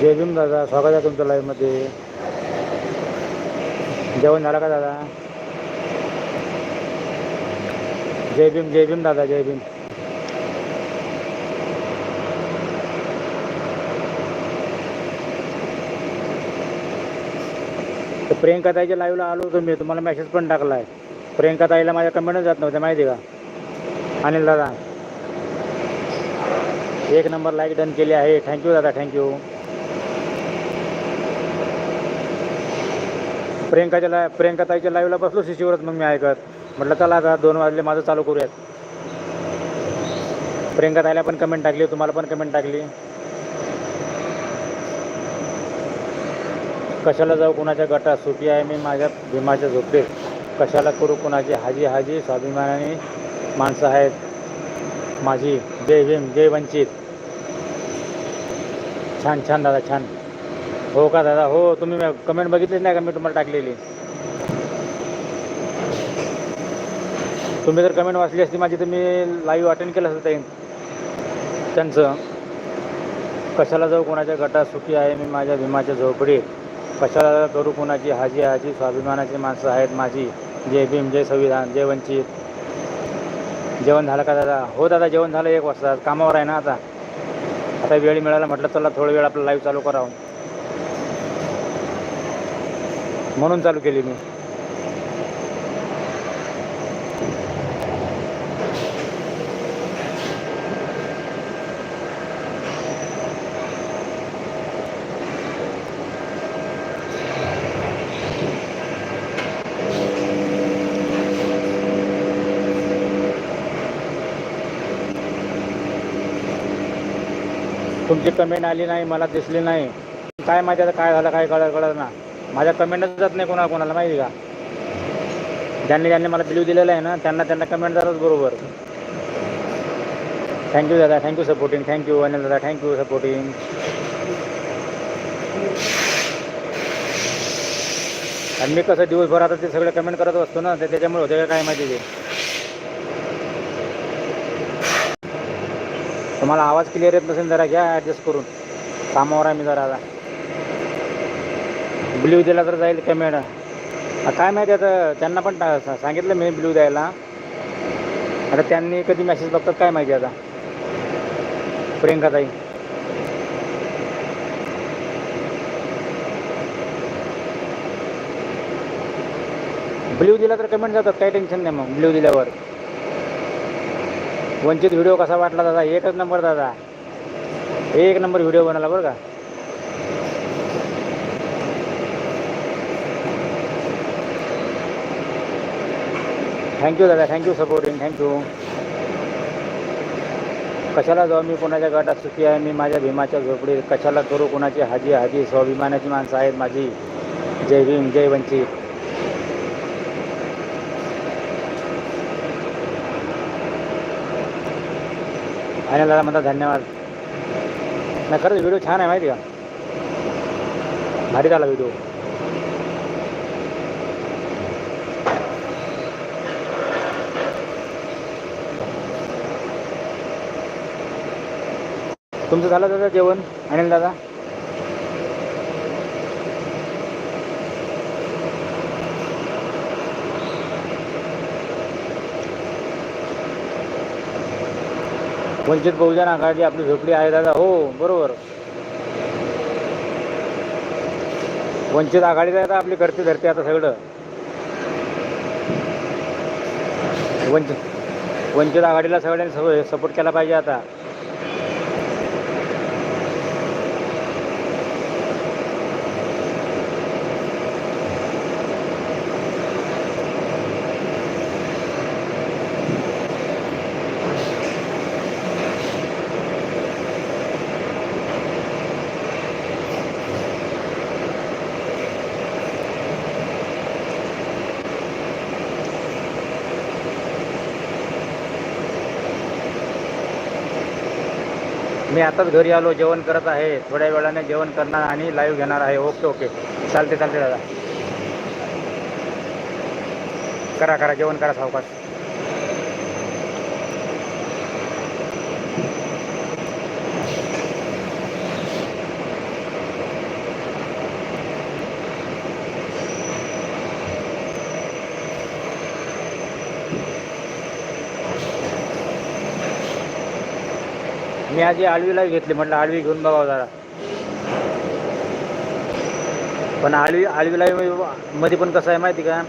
जय भीम दादा स्वागत आहे तुमचं लाईव्हमध्ये जेवण झालं का दादा? जय भीम जय भीम दादा जय भीम तर प्रियंका ताईच्या लाईव्हला आलो होतो मी तुम्हाला मेसेज पण टाकला आहे प्रियंका ताईला माझ्या कमेंटच जात नव्हत्या माहिती आहे का? अनिल दादा एक नंबर लाईक डन केली आहे. थँक्यू दादा थँक्यू प्रियंकाच्या ला प्रियंका ताईच्या लाईव्हला बसलो शिशीवरच मग मी ऐकत. म्हटलं चला आता दोन वाजले माझं चालू करूयात. प्रियंका ताईला पण कमेंट टाकली तुम्हाला पण कमेंट टाकली. कशाला जाऊ कुणाच्या गटात? सुखी आहे मी माझ्या भीमाच्या झोपेत कशाला करू कुणाची? हाजी हाजी स्वाभिमानाने माणसं आहेत. माझी जय भीम जय वंचित. छान छान दादा छान. हो का दादा? हो तुम्ही कमेंट बघितलीच नाही का? मी तुम्हाला टाकलेली. तुम्ही जर कमेंट वाचली असती माझी तर मी लाईव्ह अटेंड केलं असतं ताई. त्यांचं. कशाला जाऊ कोणाच्या गटात सुखी आहे? मी माझ्या भीमाच्या झोपडीत. कशाला करू कोणाची हाजी हाजी? स्वाभिमानाची माणसं आहेत माझी. जय भीम जय संविधान जय वंचित. जेवण झालं का दादा? हो दादा जेवण झालं एक वाजता. कामावर आहे ना आता. आता वेळ मिळाला म्हटलं चला थोडा वेळ आपलं लाईव्ह चालू करावं. म्हणून चालू केली मी. तुमची कमेंट आली नाही मला दिसली नाही. काय माहिती आता काय झालं काय कळत कळत ना. माझ्या कमेंटच जात नाही कोणाला कोणाला माहिती का? ज्यांनी ज्यांनी मला बिलीव दिलेलं आहे ना त्यांना त्यांना कमेंट जातात बरोबर. थँक्यू दादा. थँक्यू सपोर्टिंग थँक्यू अनिल दादा. थँक्यू सपोर्टिंग आणि मी कसं दिवसभर आता ते सगळे कमेंट करत असतो ना ते त्याच्यामुळे होते का काय माहिती ते. तुम्हाला आवाज क्लिअर येत नसेल जरा घ्या ॲडजस्ट करून. कामावर आहे मी जरा आता. ब्ल्यू दिला तर जाईल कमेंट काय माहिती आता त्यांना पण सांगितलं मी ब्ल्यू द्यायला. आता त्यांनी कधी मेसेज बघतात काय माहिती आता? प्रियंकाताई. ब्ल्यू दिला तर कमेंट जातात काही टेन्शन नाही मग ब्ल्यू दिल्यावर. वंचित व्हिडिओ कसा वाटला दादा? एकच नंबर दादा. एक नंबर व्हिडिओ बनवला बरं का? थँक्यू दादा. थँक्यू सपोर्टिंग थँक्यू कशाला जाऊ मी कोणाच्या गटात सुखी आहे? मी माझ्या भीमाच्या झोपडीत कशाला करू? कोणाची हाजी हाजी स्वाभिमानाची माणसं आहेत माझी. जय भीम जय वंचित. आणि दादा म्हणता धन्यवाद. नाही खरंच व्हिडिओ छान आहे माहिती का? भारी झाला व्हिडिओ तुमचं झालं दादा जेवण? अनिल दादा? वंचित बहुजन आघाडी आपली झोपडी आहे दादा. हो बरोबर. वंचित आघाडीत आहे आपली करते धरते आता सगळं. वंचित वंचित आघाडीला सगळ्यांनी सपोर्ट केला पाहिजे आता. मी आताच घरी आलो जेवण करत आहे. थोड्या वेळाने जेवण करणार आणि लाईव्ह घेणार आहे. ओके ओके चालते चालते दादा. करा करा. जेवण करा सावकाश. मी आधी आळवीला घेतली म्हटलं आळवी घेऊन बघावं जरा. पण आळवी आळवी मध्ये पण कसं आहे माहिती का?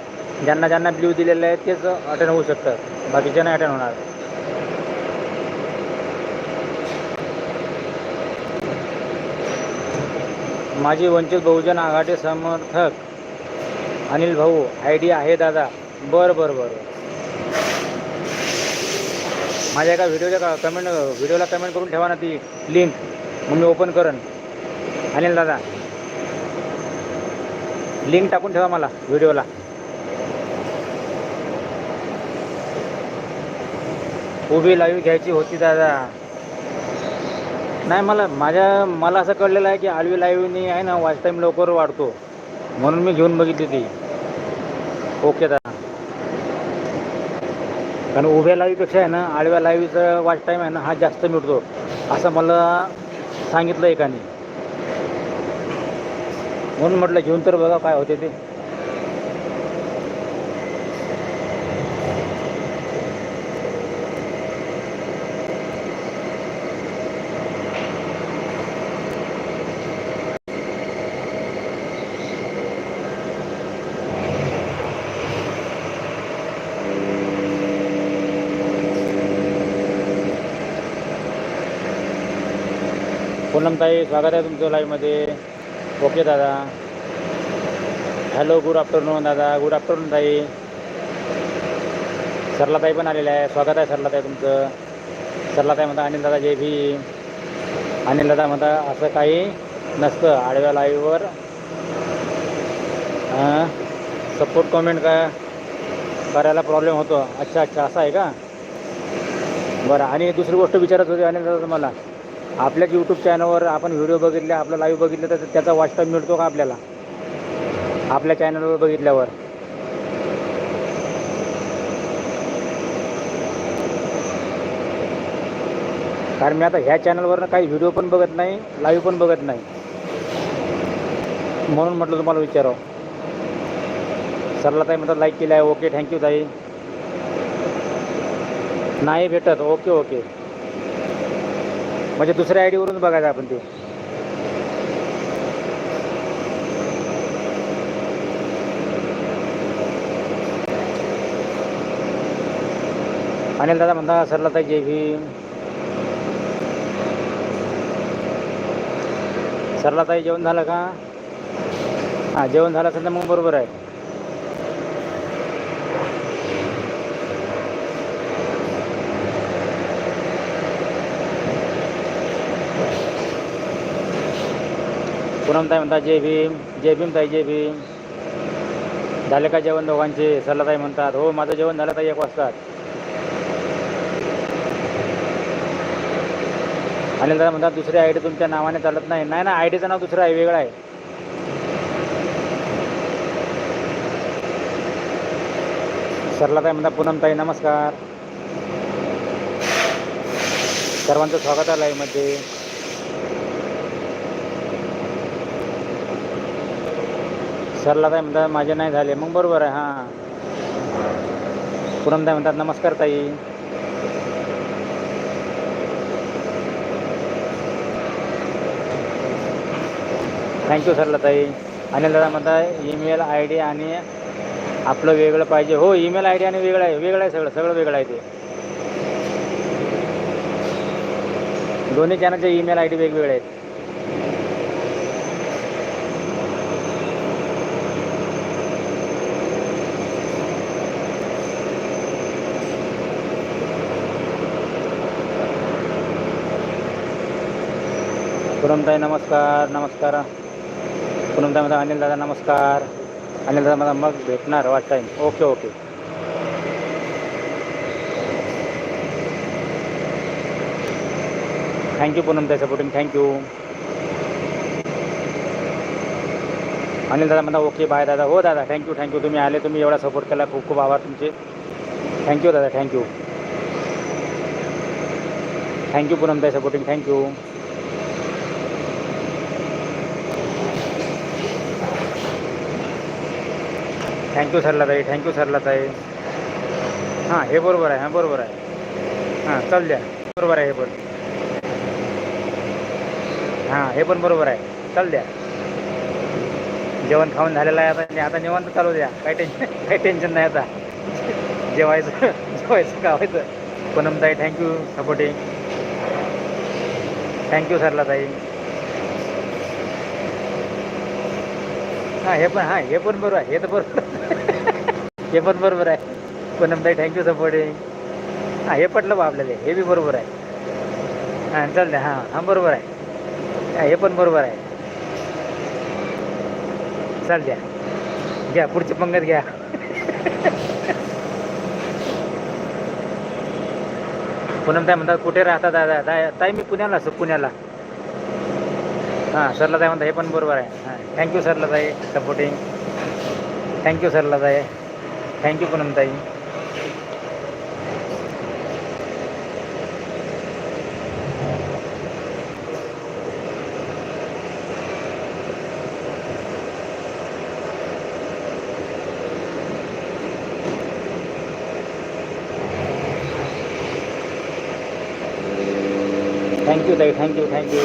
ज्यांना ज्यांना ब्ल्यू दिलेलं आहे तेच अटेंड होऊ शकतात बाकीचे नाही अटेंड होणार. माझी वंचित बहुजन आघाडी समर्थक अनिल भाऊ आय डी आहे दादा. बरं बरं बरं. माझ्या एका व्हिडिओच्या कमेंट व्हिडिओला कमेंट करून ठेवा ना ती लिंक मग मी ओपन करेन. अनिल दादा. लिंक टाकून ठेवा मला व्हिडिओला. उभी लाईव्ह घ्यायची होती दादा. नाही मला माझ्या मला असं कळलेलं आहे की आळवी लाईव्हनी आहे ना वॉच टाईम लवकर वाढतो. म्हणून मी घेऊन बघितली ती. ओके दादा. कारण उभ्या लाईव्हपेक्षा आहे ना आडव्या लाईव्हचा वॉच टाईम आहे ना हा जास्त मिळतो. असं मला सांगितलं एकाने. म्हणून म्हटलं घेऊन तर बघा काय होते ते. पूनमताई स्वागत आहे तुमचं लाईव्हमध्ये ओके दादा. हॅलो गुड आफ्टरनून दादा. गुड आफ्टरनून ताई. सरलाताई पण आलेल्या आहे स्वागत आहे सरलाताई तुमचं. सरलाताई म्हणता अनिल दादा जय भी अनिल दादा म्हणता असं काही नसतं. आडव्या लाईव्हवर सपोर्ट कमेंट का करायला प्रॉब्लेम होतो. अच्छा अच्छा असं आहे का? बरं आणि दुसरी गोष्ट विचारत होती अनिल दादा तुम्हाला. आपल्याच यूट्यूब चॅनलवर आपण व्हिडिओ बघितले आपलं लाईव्ह बघितलं तर त्याचा वाचता मिळतो का आपल्याला? आपल्या चॅनलवर बघितल्यावर. कारण मी आता ह्या चॅनलवरनं काही व्हिडिओ पण बघत नाही लाईव्ह पण बघत नाही. म्हणून म्हटलं तुम्हाला विचारावं. सरला ताई म्हणतात लाईक केलं आहे ओके थँक्यू ताई. नाही भेटत ओके ओके म्हणजे दुसऱ्या आय डीवरून बघायचं आपण ते. अनिल दादा म्हणता सरला ताई जय भीम. सरला ताई जेवण झालं का? हां जेवण झालं असेल तर मग बरोबर आहे. पूनमताई म्हणतात जय भीम जय भीम ताई जय भीम. झाले का जेवण दोघांचे? सरलाताई म्हणतात हो माझं जेवण झालं ताई एक वाजता. अनिल दादा म्हणतात दुसरी आय डी तुमच्या नावाने चालत नाही. नाही ना आय डीचं नाव दुसरं आहे वेगळं आहे. सरलाताई म्हणतात पूनमताई नमस्कार. सर्वांचं स्वागत आहे लाईव्हमध्ये सरला ताई म्हणतात माझे नाही झाले. मग बरोबर आहे हां. पुरमताई म्हणतात नमस्कार ताई. थँक्यू सरला ताई. अनिल दादा म्हणतात ईमेल आय डी आणि आपलं वेगळं पाहिजे. हो ईमेल आय डी आणि वेगळं आहे वेगळं आहे सगळं सगळं वेगळं आहे ते. दोन्ही चॅनलचे ईमेल आय डी वेगवेगळे आहेत. पूनमताई नमस्कार नमस्कार. पूनमताई माझा अनिल दादा नमस्कार. अनिल दादा मला मग भेटणार वाट time okay. Okay thank you पूनमताई supporting thank you Anil दादा म्हणता ओके बाय दादा. हो दादा थँक्यू थँक्यू तुम्ही आले तुम्ही एवढा सपोर्ट केला. खूप खूप आभार तुमचे. थँक्यू दादा thank you thank you पूनमताई supporting thank you thank you Sarla ताई. थँक्यू सरला ताई. हां हे बरोबर आहे हां बरोबर आहे. हां चल द्या. बरोबर आहे हे पण. हां हे पण बरोबर आहे. चल द्या. जेवण खाऊन झालेलं आहे आता. आता निवांत चालू द्या. काही टेन्शन काही टेन्शन नाही आता. जेवायचं जेवायचं खावायचं. पूनमताई thank you supporting thank you Sarla ताई. हां हे पण हां हे पण बरोबर आहे हे तर बरोबर हे पण बरोबर आहे. पूनम ताई थँक्यू सपोर्टिंग हां हे पटलं बा आपल्याला हे बी बरोबर आहे. हां चल द्या हां हां बरोबर आहे. हे पण बरोबर आहे. चाल द्या घ्या पुढची पंगत घ्या. पूनम ताई म्हणतात कुठे राहता दादा? ताई ताई मी पुण्याला असतो पुण्याला. हां सरला ताई म्हणता हे पण बरोबर आहे. हां थँक्यू सरला ताई सपोर्टिंग थँक्यू सरला ताई थँक्यू पूनम ताई थँक्यू ताई थँक्यू थँक्यू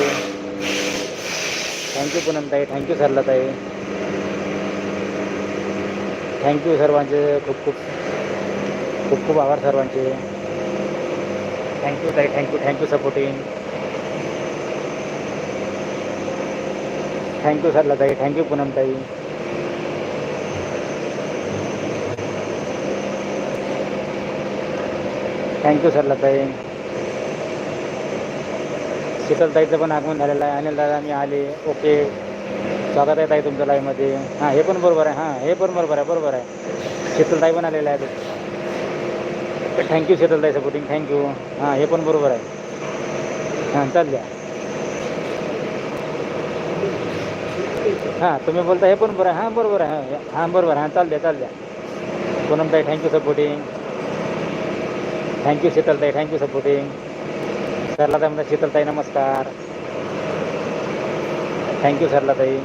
थँक्यू पूनम ताई. थँक्यू सरला ताई. थँक्यू सर्वांचे. खूप खूप खूप खूप आभार सर्वांचे. थँक्यू ताई. Thank you thank you supporting thank you Sarla ताई. थँक्यू पुनम ताई. थँक्यू सरला ताई. शीतलताईचं पण आगमन झालेलं आहे. अनिल दादा मी आले. ओके. स्वागत आहे ताई तुमच्या लाईव्हमध्ये हां हे पण बरोबर आहे. हां हे पण बरोबर आहे. बरोबर आहे. शीतलताई पण आलेल्या आहेत. थँक्यू शीतलताई सपोर्टिंग थँक्यू हां हे पण बरोबर आहे. हां चाल द्या हां तुम्ही बोलता हे पण बरोबर आहे. हां बरोबर आहे. हां बरोबर आहे. हां चाल द्या चाल द्या पूनमताई thank you supporting thank you Sheetaltai thank you supporting सरला ताई म्हणतात शीतलताई नमस्कार. थँक्यू सरला ताई.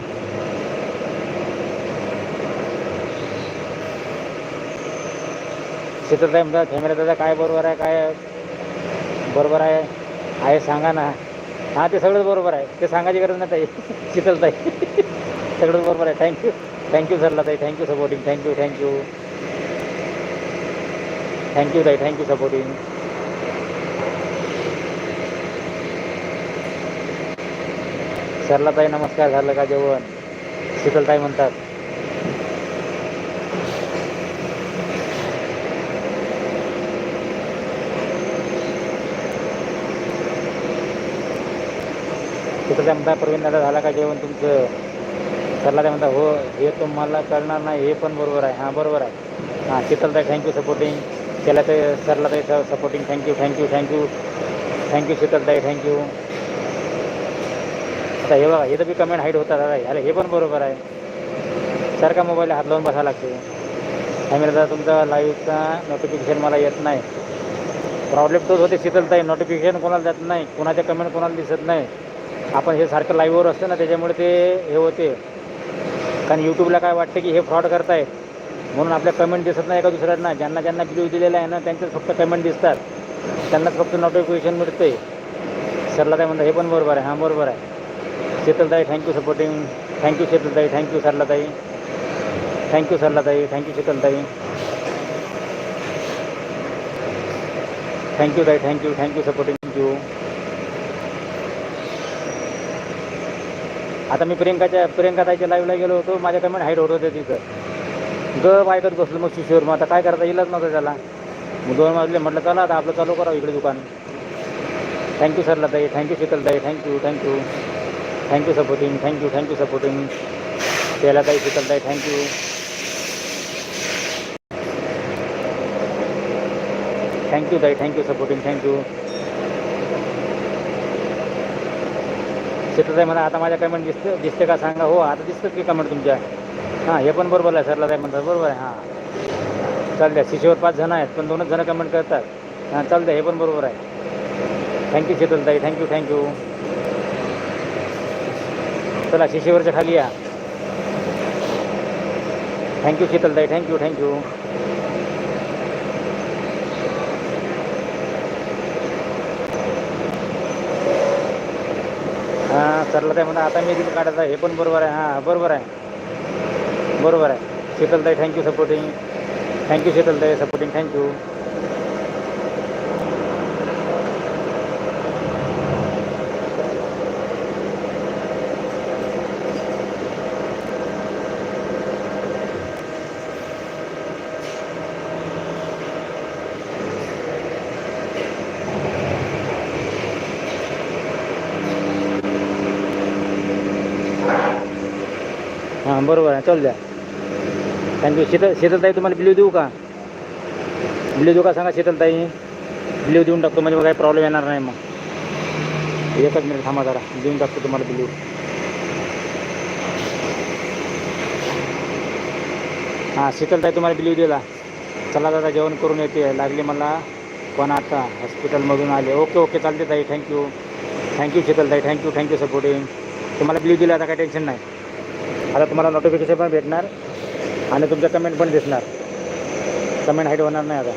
शीतलताई म्हणतात कॅमेरा दादा काय बरोबर आहे काय बरोबर आहे आहे सांगा ना. हां ते सगळंच बरोबर आहे. ते सांगायची गरज नाही ताई. शीतलताई सगळंच बरोबर आहे. Thank you thank you Sarla ताई. Thank you supporting thank you thank you thank you ताई. थँक्यू सपोर्टिंग सरला ताई नमस्कार झालं का जेवण? शीतलताई म्हणतात. शीतलताई म्हणतात प्रवीण दादा झाला का जेवण तुमचं? सरला ताई हो हे तुम्हाला कळणार नाही हे पण बरोबर आहे. हां बरोबर आहे. हां शीतलताई थँक्यू सपोर्टिंग त्याला ते सरला ताई supporting thank you thank you thank you thank you Sheetaltai thank you आता हे बघा हे तर बी कमेंट हाईट होतात दादा ह्याला हे पण बरोबर आहे. सारखा मोबाईल हात लावून बसावं लागते. आम्ही दादा तुमचा लाईव्हचा नोटिफिकेशन मला येत नाही. प्रॉब्लेम तोच होते शीतलताई नोटिफिकेशन कोणाला जात नाही कोणाच्या कमेंट कोणाला दिसत नाही. आपण हे सारखं लाईव्हवर असतं ना त्याच्यामुळे ते हे होते. कारण यूट्यूबला काय वाटतं की हे फ्रॉड करतायत म्हणून आपल्या कमेंट दिसत नाही एका दुसऱ्यांना ज्यांना ज्यांना व्हिडिओ दिलेला आहे ना त्यांच्याच फक्त कमेंट दिसतात. त्यांनाच फक्त नोटिफिकेशन मिळते सरला काय म्हणतात हे पण बरोबर आहे हां बरोबर आहे. Sheetaltai thank you supporting thank you Sheetaltai thank you सरलाताई. थँक्यू सरलाताई थँक्यू शीतलताई. थँक्यू ताई thank you thank you supporting thank you आता मी प्रियंकाच्या प्रियंका ताईच्या लाईव्हला गेलो होतो. माझ्या कमेंट हाईट होत होते तिथं. गप ऐकत बसलो मग शिशोर मग आता काय करता येईलच नव्हतं त्याला मग दोन वाजले. म्हटलं चला आता आपलं चालू करावं इकडे दुकान. थँक्यू सरला ताई thank you Sheetaltai thank you thank you thank you supporting thank you thank you supporting त्याला काही ताई आहे थँक्यू थँक्यू ताई thank you supporting thank you Sheetaltai म्हणा आता माझ्या कमेंट दिसतं दिसते का सांगा हो आता दिसतं की कमेंट तुमच्या हां हे पण बरोबर आहे सरला ताई म्हणतात बरोबर आहे हां चालत्या शिशेवर पाच जण आहेत पण दोनच जणं कमेंट करतात हां चालतं हे पण बरोबर आहे थँक्यू शीतलताई थँक्यू थँक्यू चला शिशीवरच्या खाली या. थँक्यू शीतलताई. थँक्यू थँक्यू हां सरला ताई म्हणा आता मी तिथे काढायचं हे पण बरोबर आहे. हां बरोबर आहे. बरोबर आहे. Sheetaltai thank you supporting thank you Sheetaltai supporting thank you बरोबर आहे चल द्या थँक्यू शीतल शीतलताई तुम्हाला ब्ल्यू देऊ का? ब्ल्यू देऊ का सांगा शीतलताई? ब्ल्यू देऊन टाकतो म्हणजे मग काही प्रॉब्लेम येणार नाही मग. एकच मिनिट थांबा जरा. देऊन टाकतो तुम्हाला ब्ल्यू हां शीतलताई तुम्हाला ब्ल्यू दिला. चला दादा जेवण करून येते. लागली मला पण आता हॉस्पिटलमधून आले. ओके ओके चालते ताई. Thank you thank you Sheetaltai. Thank you thank you supporting तुम्हाला ब्ल्यू दिला आता काही टेन्शन नाही. आता तुम्हाला नोटिफिकेशन पण भेटणार आणि तुमच्या कमेंट पण दिसणार. कमेंट हाईट होणार नाही आता.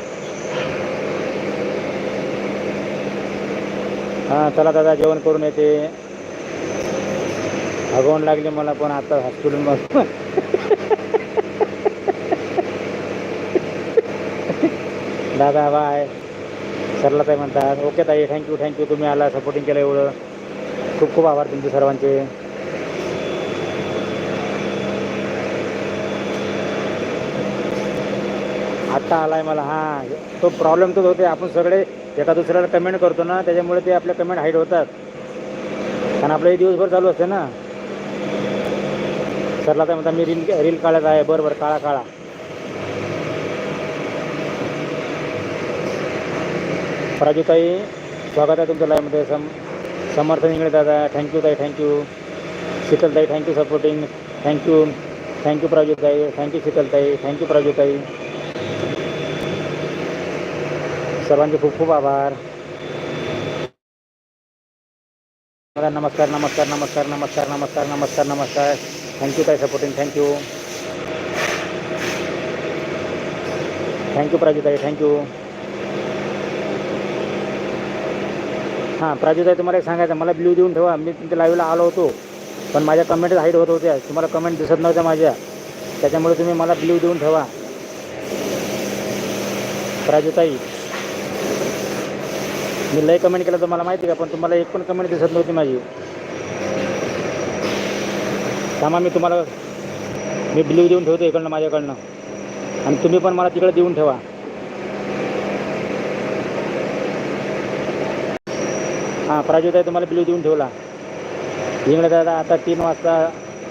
हां चला दादा जेवण करून येते. भगवून लागली मला पण आता हॉस्पिटलमध्ये दादा बाय सरला ताई म्हणतात ओके ताई थँक्यू थँक्यू तुम्ही आला सपोर्टिंग केलं एवढं. खूप खूप आभार तुमचे सर्वांचे. आत्ता आहे मला. हां तो प्रॉब्लेम तोच होते आपण सगळे एका दुसऱ्याला कमेंट करतो ना त्याच्यामुळे ते आपले कमेंट हाईट होतात. कारण आपलं हे दिवसभर चालू असते ना. सरला तर म्हणता मी रील रील काढत आहे. बरं बरं काळा काळा ताई स्वागत आहे तुमच्या लाईव्हमध्ये सम समर्थ निंगळे दादा थँक्यू ताई thank you Sheetaltai thank you supporting thank you thank you प्राजूताई thank you शीतलताई थँक्यू प्राजूताई. सर्वांचे खूप खूप आभार. मला नमस्कार नमस्कार नमस्कार नमस्कार नमस्कार नमस्कार नमस्कार. थँक्यू ताई supporting thank you thank you प्राजूताई. Thank you हां प्राजूताई तुम्हाला एक सांगायचं मला ब्ल्यू देऊन ठेवा. मी तुमच्या लाईव्हला आलो होतो. पण माझ्या कमेंट हाईट होत होत्या. तुम्हाला कमेंट दिसत नव्हत्या माझ्या. त्याच्यामुळे तुम्ही मला ब्ल्यू देऊन ठेवा. प्राजूताई मी लय कमेंट केलं तर मला माहिती का पण तुम्हाला एक पण कमेंट दिसत नव्हती माझी. थांबा मी तुम्हाला मी ब्ल्यू देऊन ठेवतो इकडनं माझ्याकडनं. आणि तुम्ही पण मला तिकडे देऊन ठेवा. हां प्राजूताई तुम्हाला ब्ल्यू देऊन ठेवला. इंगळे दादा आता तीन वाजता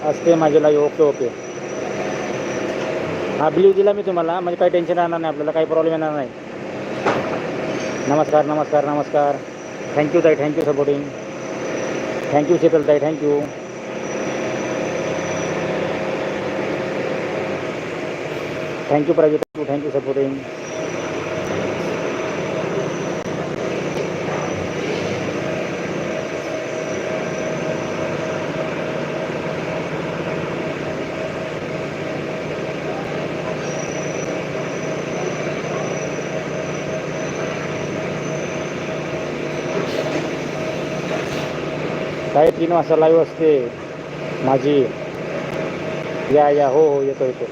असते माझी लाईव्ह ओके ओके. हां ब्ल्यू दिला मी तुम्हाला म्हणजे काही टेन्शन राहणार नाही आपल्याला काही प्रॉब्लेम येणार नाही. नमस्कार नमस्कार नमस्कार. थँक्यू ताई. थँक्यू सपोर्टिंग थँक्यू शीतल ताई. Thank you thank you Praju thank you thank you supporting काय तीन वाजता लाईव्ह असते. माझी. या या हो हो येतो येतो.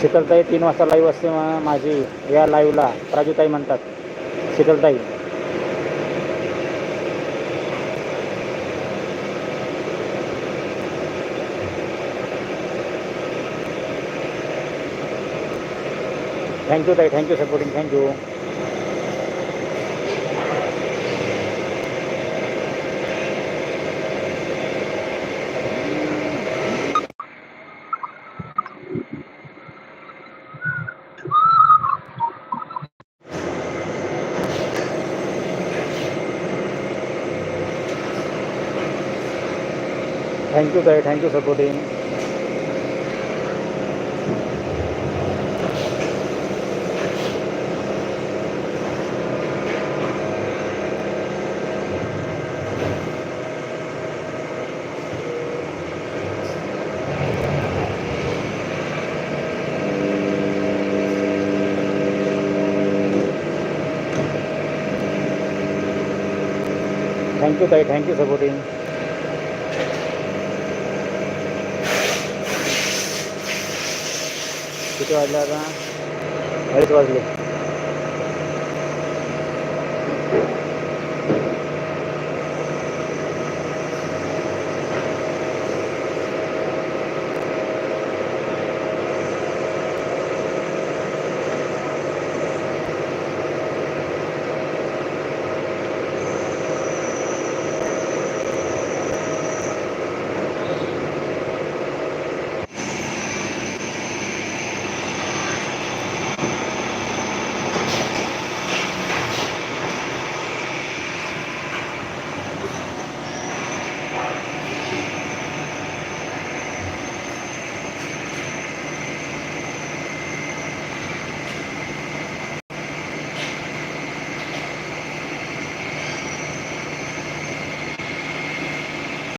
शीतलताई तीन वाजता लाईव्ह असते माझी. या लाईव्हला प्राजूताई म्हणतात. शीतलताई. थँक्यू ताई thank you supporting thank you thank you ताई thank you supporting thank you ताई थँक्यू सपोर्टिंग किती वाजले आता? अडीच वाजले.